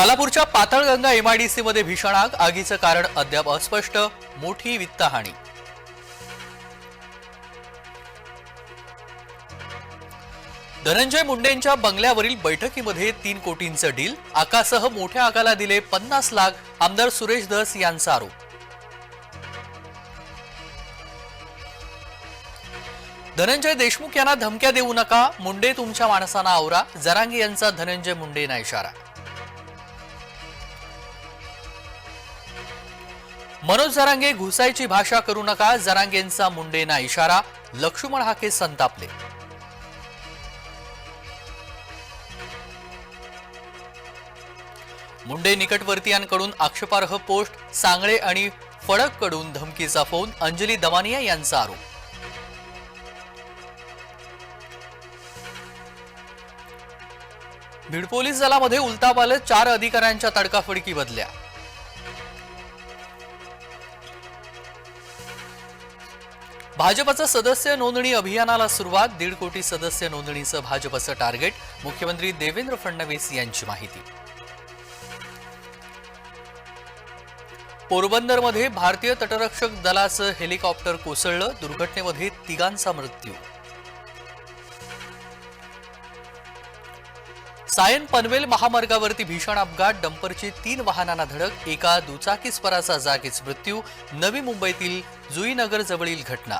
कालापूरच्या Patalganga MIDC मध्ये भीषण आग. आगीचं कारण अद्याप अस्पष्ट. मोठी वित्तहानी. धनंजय मुंडेंच्या बंगल्यावरील बैठकीमध्ये तीन कोटींचं डील. आकासह मोठ्या आगाला दिले पन्नास लाख. आमदार सुरेश धस यांचा आरोप. धनंजय देशमुख यांना धमक्या देऊ नका. मुंडे तुमच्या माणसांना आवरा. जरांगी यांचा धनंजय मुंडेंना इशारा. मनोज जरांगे घुसायची भाषा करू नका जरांगेंचा मुंडेंना इशारा लक्ष्मण हाके संतापले. मुंडे निकटवर्तीयांकडून आक्षेपार्ह पोस्ट सांगळे आणि फडककडून धमकीचा फोन अंजली दमानिया यांचा आरोप. बीड पोलीस दलामध्ये उलटापालट चार अधिकाऱ्यांच्या तडकाफडकी बदल्या. भाजपचं सदस्य नोंदणी अभियानाला सुरुवात दीड कोटी सदस्य नोंदणीचं भाजपचं टार्गेट मुख्यमंत्री देवेंद्र फडणवीस यांची माहिती. पोरबंदरमध्ये भारतीय तटरक्षक दलाचं हेलिकॉप्टर कोसळलं दुर्घटनेमध्ये तिघांचा मृत्यू. सायन पनवेल महामार्गावरती भीषण अपघात. डंपरची तीन वाहनांना धडक. एका दुचाकीस्पराचा जागीच मृत्यू. नवी मुंबईतील जुईनगर जवळील घटना.